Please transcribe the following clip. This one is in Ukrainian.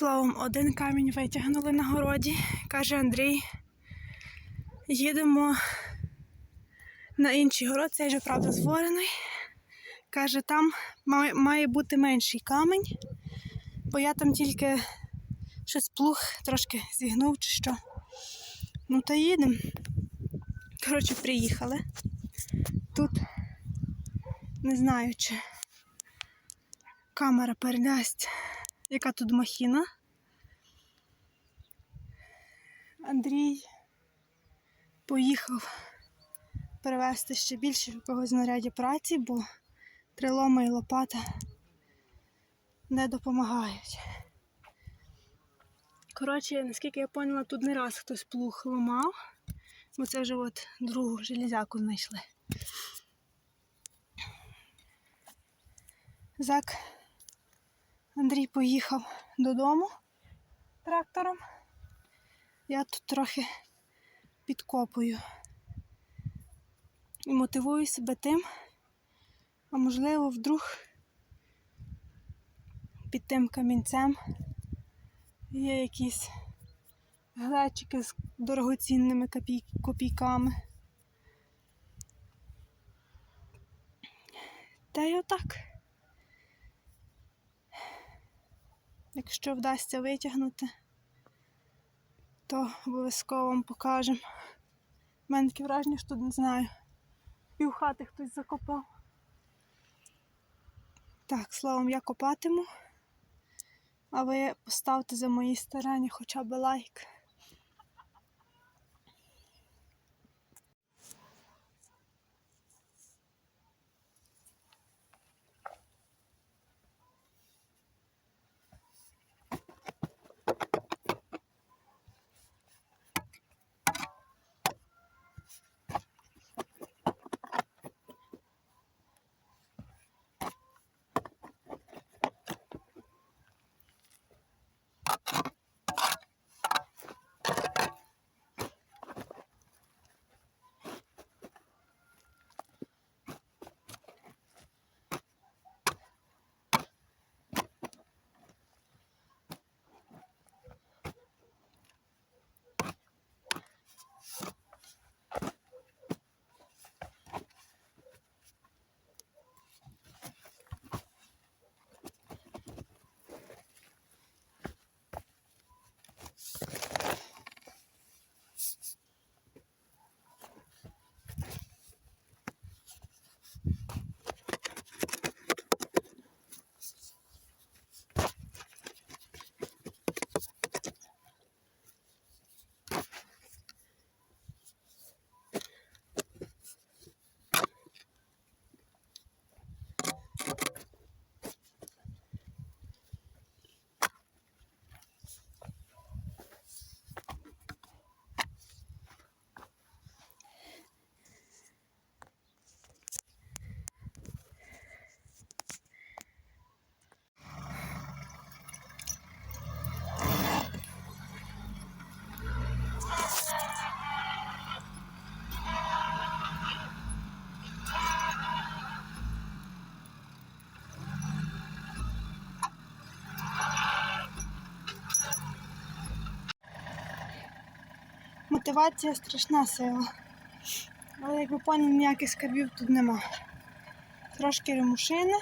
Словом, один камінь витягнули на городі. Каже Андрій. Їдемо на інший город, цей же, правда, зворений. Каже, там має бути менший камінь, бо я там тільки щось плуг трошки зігнув чи що. Ну та їдемо. Коротше, приїхали. Тут не знаю, чи камера передасть, яка тут махіна. Андрій поїхав перевезти ще більше якогось знаряддя праці, бо трилома і лопата не допомагають. Коротше, наскільки я поняла, тут не раз хтось плуг ламав, бо це вже от другу железяку знайшли. Зак Андрій поїхав додому трактором. Я тут трохи підкопую і мотивую себе тим, а можливо, вдруг під тим камінцем є якісь глечики з дорогоцінними копійками. Та й отак. Якщо вдасться витягнути, то обов'язково вам покажемо. У мене таке враження, що тут не знаю. Пів хати хтось закопав. Так, словом, я копатиму. А ви поставте за мої старання хоча б лайк. Мотивація страшна сила. Але як ви поняли, ніяких скарбів тут нема. Трошки ремушини.